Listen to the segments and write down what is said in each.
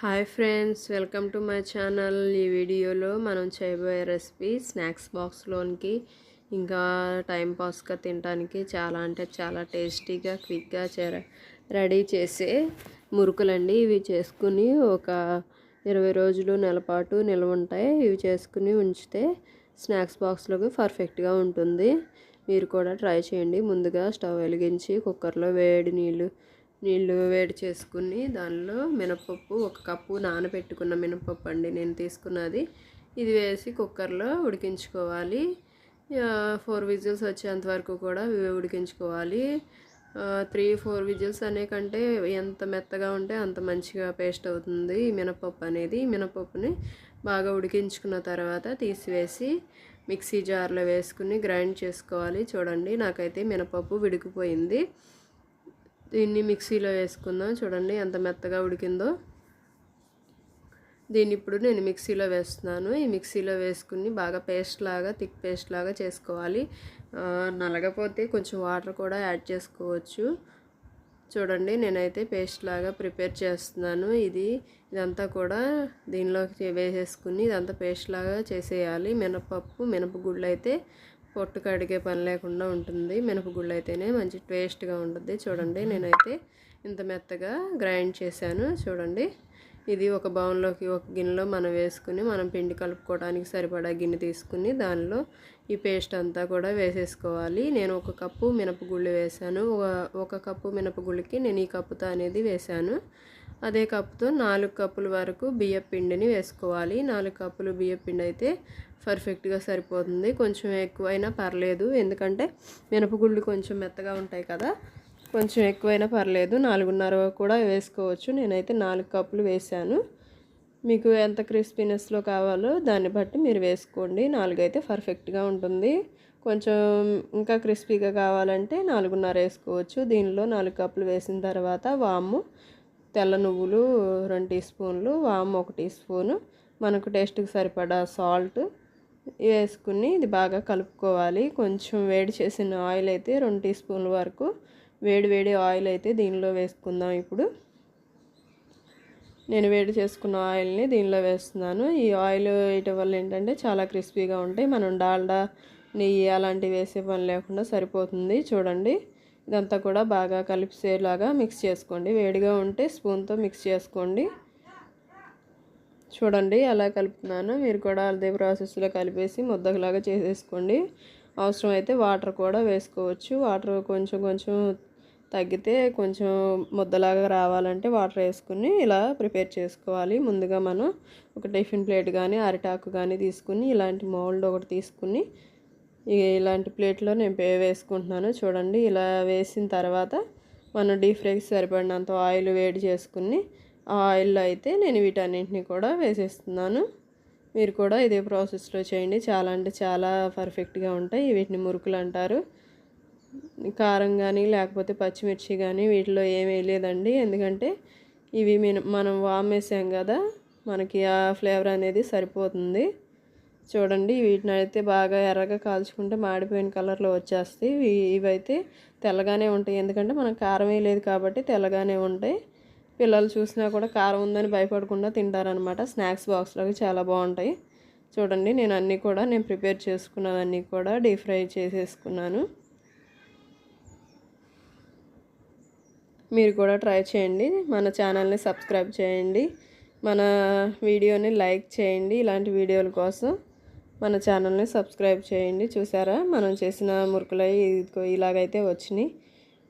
Hi friends welcome to my channel. ఈ వీడియోలో మనం చేయబోయే రెసిపీ స్నాక్స్ బాక్స్లోనికి. ఇంకా టైం పాస్గా తినడానికి చాలా అంటే చాలా టేస్టీగా క్విక్గా రెడీ చేసే మురుకులండి. ఇవి చేసుకుని ఒక ఇరవై రోజులు నెలపాటు నిల్వ ఉంటాయి. ఇవి చేసుకుని ఉంచితే స్నాక్స్ బాక్స్లోకి పర్ఫెక్ట్గా ఉంటుంది. మీరు కూడా ట్రై చేయండి. ముందుగా స్టవ్ వెలిగించి కుక్కర్లో వేడి నీళ్ళు నీళ్ళు వేడి చేసుకుని దానిలో మినపప్పు ఒక కప్పు నానబెట్టుకున్న మినపప్పు అండి నేను తీసుకున్నది. ఇది వేసి కుక్కర్లో ఉడికించుకోవాలి. ఫోర్ విజిల్స్ వచ్చేంత వరకు కూడా ఉడికించుకోవాలి. త్రీ ఫోర్ విజిల్స్ అనే కంటే ఎంత మెత్తగా ఉంటే అంత మంచిగా పేస్ట్ అవుతుంది ఈ మినపప్పు అనేది. మినపప్పుని బాగా ఉడికించుకున్న తర్వాత తీసివేసి మిక్సీ జార్లో వేసుకుని గ్రైండ్ చేసుకోవాలి. చూడండి నాకైతే మినపప్పు విడికిపోయింది దీన్ని మిక్సీలో వేసుకుందాం. చూడండి ఎంత మెత్తగా ఉడికిందో. దీన్ని ఇప్పుడు నేను మిక్సీలో వేస్తున్నాను. ఈ మిక్సీలో వేసుకుని బాగా పేస్ట్ లాగా థిక్ పేస్ట్ లాగా చేసుకోవాలి. నలగపోతే కొంచెం వాటర్ కూడా యాడ్ చేసుకోవచ్చు. చూడండి నేనైతే పేస్ట్ లాగా ప్రిపేర్ చేస్తున్నాను. ఇది ఇదంతా కూడా దీనిలోకి వేసేసుకుని ఇదంతా పేస్ట్ లాగా చేసేయాలి. మినపప్పు మినపగుళ్ళు అయితే పొట్టు కడిగే పని లేకుండా ఉంటుంది. మినపగుళ్ళు అయితేనే మంచి టేస్ట్గా ఉంటుంది చూడండి నేనైతే ఇంత మెత్తగా గ్రైండ్ చేశాను. చూడండి ఇది ఒక బౌన్లోకి ఒక గిన్నెలో మనం వేసుకుని మనం పిండి కలుపుకోవడానికి సరిపడా గిన్నె తీసుకుని దానిలో ఈ పేస్ట్ అంతా కూడా వేసేసుకోవాలి. నేను ఒక కప్పు మినపగుళ్ళు వేశాను. ఒక కప్పు మినపగుళ్ళకి నేను ఈ కప్పుతో అనేది వేశాను. అదే కప్పుతో నాలుగు కప్పుల వరకు బియ్య పిండిని వేసుకోవాలి. నాలుగు కప్పులు బియ్య పిండి అయితే పర్ఫెక్ట్గా సరిపోతుంది. కొంచెం ఎక్కువైనా పర్లేదు. ఎందుకంటే మినపగుళ్ళు కొంచెం మెత్తగా ఉంటాయి కదా కొంచెం ఎక్కువైనా పర్లేదు. నాలుగున్నర కూడా వేసుకోవచ్చు. నేనైతే నాలుగు కప్పులు వేసాను మీకు ఎంత క్రిస్పీనెస్లో కావాలో దాన్ని బట్టి మీరు వేసుకోండి. నాలుగు అయితే పర్ఫెక్ట్గా ఉంటుంది. కొంచెం ఇంకా క్రిస్పీగా కావాలంటే నాలుగున్నర వేసుకోవచ్చు. దీనిలో నాలుగు కప్పులు వేసిన తర్వాత వాము తెల్ల నువ్వులు రెండు టీ స్పూన్లు వాము ఒక టీ స్పూను మనకు టేస్ట్కి సరిపడా సాల్ట్ వేసుకుని ఇది బాగా కలుపుకోవాలి. కొంచెం వేడి చేసిన ఆయిల్ అయితే రెండు టీ స్పూన్ల వరకు వేడి వేడి ఆయిల్ అయితే దీనిలో వేసుకుందాం ఇప్పుడు. నేను వేడి చేసుకున్న ఆయిల్ని దీనిలో వేస్తున్నాను. ఈ ఆయిల్ వేయటం వల్ల ఏంటంటే చాలా క్రిస్పీగా ఉంటాయి. మనం డాల్డా నెయ్యి అలాంటివి వేసే పని లేకుండా సరిపోతుంది. చూడండి. ఇదంతా కూడా బాగా కలిపిసేలాగా మిక్స్ చేసుకోండి. వేడిగా ఉంటే స్పూన్తో మిక్స్ చేసుకోండి. చూడండి అలా కలుపుతున్నాను. మీరు కూడా అదే ప్రాసెస్లో కలిపేసి ముద్దలాగా చేసేసుకోండి. అవసరం అయితే వాటర్ కూడా వేసుకోవచ్చు. వాటర్ కొంచెం కొంచెం తగ్గితే కొంచెం ముద్దలాగా రావాలంటే వాటర్ వేసుకుని ఇలా ప్రిపేర్ చేసుకోవాలి. ముందుగా మనం ఒక టిఫిన్ ప్లేట్ కానీ అరిటాకు కానీ తీసుకుని ఇలాంటి మౌల్డ్ ఒకటి తీసుకుని ఇలాంటి ప్లేట్లో నేను వేసుకుంటున్నాను. చూడండి ఇలా వేసిన తర్వాత మనం డీప్ ఫ్రైకి సరిపడినంత ఆయిల్ వేడి చేసుకుని ఆ ఆయిల్లో అయితే నేను వీటన్నింటినీ కూడా వేసేస్తున్నాను. మీరు కూడా ఇదే ప్రాసెస్లో చేయండి. చాలా అంటే చాలా పర్ఫెక్ట్గా ఉంటాయి. వీటిని మురుకులు అంటారు. కారం కానీ లేకపోతే పచ్చిమిర్చి కానీ వీటిలో ఏమీ లేదండి ఎందుకంటే ఇవి మనం వామేసాం కదా మనకి ఆ ఫ్లేవర్ అనేది సరిపోతుంది. చూడండి వీటిని అయితే బాగా ఎర్రగా కాల్చుకుంటే మాడిపోయిన కలర్లో వచ్చేస్తాయి. ఇవైతే తెల్లగానే ఉంటాయి. ఎందుకంటే మనకు కారం లేదు కాబట్టి తెల్లగానే ఉంటాయి. పిల్లలు చూసినా కూడా కారం ఉందని భయపడకుండా తింటారనమాట స్నాక్స్ బాక్స్లోకి చాలా బాగుంటాయి. చూడండి నేను అన్నీ కూడా నేను ప్రిపేర్ చేసుకున్నవన్నీ కూడా డీప్ ఫ్రై చేసేసుకున్నాను. మీరు కూడా ట్రై చేయండి. మన ఛానల్ని సబ్స్క్రైబ్ చేయండి. మన వీడియోని లైక్ చేయండి. ఇలాంటి వీడియోల కోసం మన ఛానల్ని సబ్స్క్రైబ్ చేయండి. చూసారా? మనం చేసిన మురుకులై ఇలాగైతే వచ్చినాయి.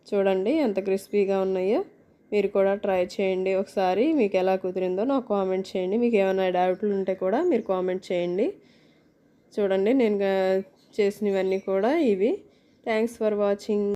చూడండి ఎంత క్రిస్పీగా ఉన్నాయో. మీరు కూడా ట్రై చేయండి. ఒకసారి మీకు ఎలా కుదిరిందో నాకు కామెంట్ చేయండి. మీకు ఏమైనా డౌట్లు ఉంటే కూడా మీరు కామెంట్ చేయండి. చూడండి నేను చేసినవన్నీ కూడా ఇవి. Thanks for watching.